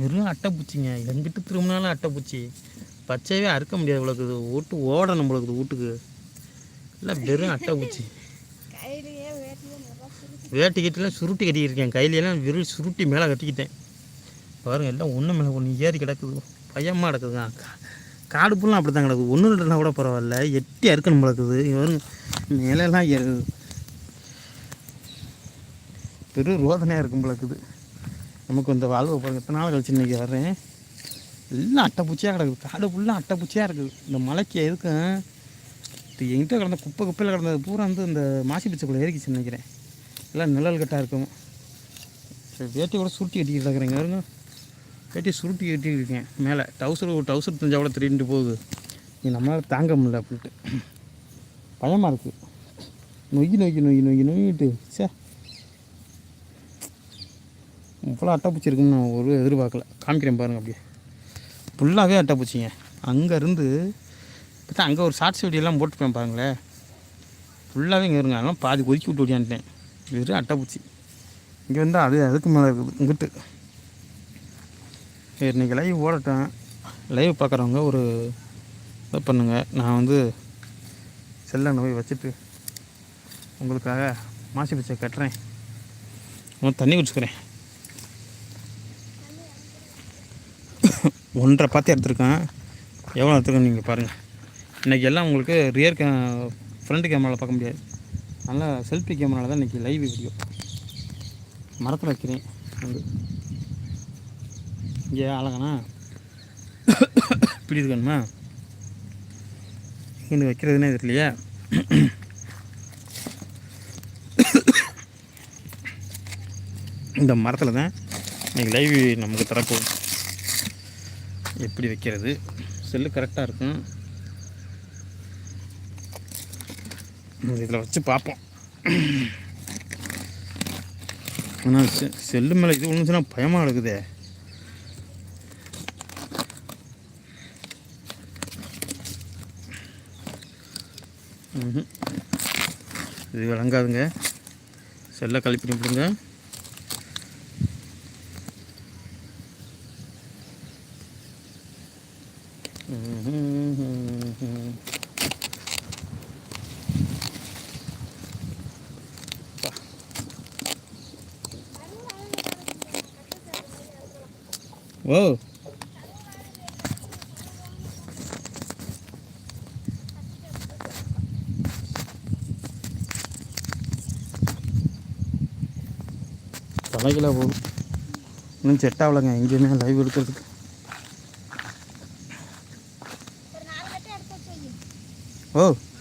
வெறும் அட்டைப்பூச்சிங்க எங்கிட்டு திரும்பினாலும் அட்டைப்பூச்சி பச்சையவே அறுக்க முடியாது இவ்வளோக்குது வீட்டு ஓட நம்மளுக்கு வீட்டுக்கு. இல்லை வெறும் அட்டைப்பூச்சி வேட்டி கட்டிலாம் சுருட்டி. கட்டிக்கிருக்கேன் கையிலலாம் விரல் சுருட்டி மேலே கட்டிக்கிட்டேன். பாருங்க எல்லாம் ஒன்று மேலே ஒன்று ஏறி கிடக்குது. பயமாக கிடக்குதுங்க காடு புல்லாம் அப்படி தான் கிடக்குது ஒன்று ரெண்டுனா கூட பரவாயில்ல. எட்டி அறுக்கணும் கிடக்குது இவரும் மேலெல்லாம் ஏறுது. பெரும் ரோதனையாக இருக்கும் பிளக்குது நமக்கு இந்த வாழ்வு பாருங்கள் எத்தனை நாள் கழிச்சு இன்றைக்கி வர்றேன்? எல்லாம் அட்டைப்பூச்சியாக கிடக்குது. காடு ஃபுல்லாக அட்டைப்பூச்சியாக இருக்குது. இந்த மலைக்கு எதுக்கும் இது என்கிட்ட கிடந்த குப்பை குப்பையில் கிடந்தது பூரா வந்து இந்த மாசி பிச்சைக்குள்ளே ஏறிக்கிச்சு நினைக்கிறேன். எல்லாம் நிழல் கட்டாக இருக்கும். சரி வேட்டி கூட சுருட்டி கட்டிக்கிட்டு இருக்கிறேங்க. பாருங்க. வேட்டி சுருட்டி கட்டிக்கிட்டு இருக்கேன். மேலே டவுசர் டவுசர் தெரிஞ்சால் கூட திரும்பிட்டு போகுது. நீ நம்மளால் தாங்க முடியல அப்படின்ட்டு. பயமாக இருக்குது நொய்கி நொய்கி நொய்கி நொய்கி நொய்கிட்டு சே இவ்வளோ அட்டைப்பூச்சி இருக்குன்னு நான் ஒரு எதிர்பார்க்கல. காமிக்கிறேன் பாருங்கள் அப்படியே. ஃபுல்லாகவே அட்டைப்பூச்சிங்க. அங்கேருந்து பார்த்தா அங்கே ஒரு ஷார்ட்ஸ் வீடியோலாம் போட்டுப்பேன் பாருங்களேன் ஃபுல்லாகவே இங்கே இருங்க. அதெல்லாம் பாதி ஒதுக்கி விட்டு ஓடியான்ட்டேன் வெறும் அட்டைப்பூச்சி. இங்கே வந்து அது அதுக்கு மேலே இருக்குது. இங்கிட்டு. சரி இன்றைக்கி லைவ் ஓடட்டும். லைவ் பார்க்குறவங்க ஒரு இது பண்ணுங்க. நான் வந்து செல்லை போய் வச்சுட்டு உங்களுக்காக மாசி பிச்சை கட்டுறேன். தண்ணி குடிச்சுக்கிறேன். ஒன்றரை பார்த்து எடுத்திருக்கேன். எவ்வளோ எடுத்துருக்கேன் நீங்கள் பாருங்கள் இன்றைக்கி எல்லாம் உங்களுக்கு ரியர் கே ஃப்ரண்ட் கேமராவில் பார்க்க முடியாது. நல்லா செல்ஃபி கேமராவில் தான் இன்றைக்கி லைவ் வீடியோ மரத்தில் வைக்கிறேன். வந்து. இங்கே அழகாண்ணா இப்படி இருக்கணுமா? இங்கே வைக்கிறதுனே தெரியலையா. இந்த மரத்தில் தான் இன்றைக்கி லைவ் நமக்கு தரப்போகுது. எப்படி வைக்கிறது? செல்லு கரெக்டாக இருக்கும். இதில் வச்சு பார்ப்போம். ஆனால் செ செல்லு மேலே இது ஒன்றுச்சுன்னா பயமாக இருக்குதே. இது விளங்காதுங்க. செல்லை கழிப்பிடி ஓ தலைகில போகும் இன்னும் செட் ஆகலைங்க எங்கேயுமே லைவ் எடுக்கிறதுக்கு ஒரு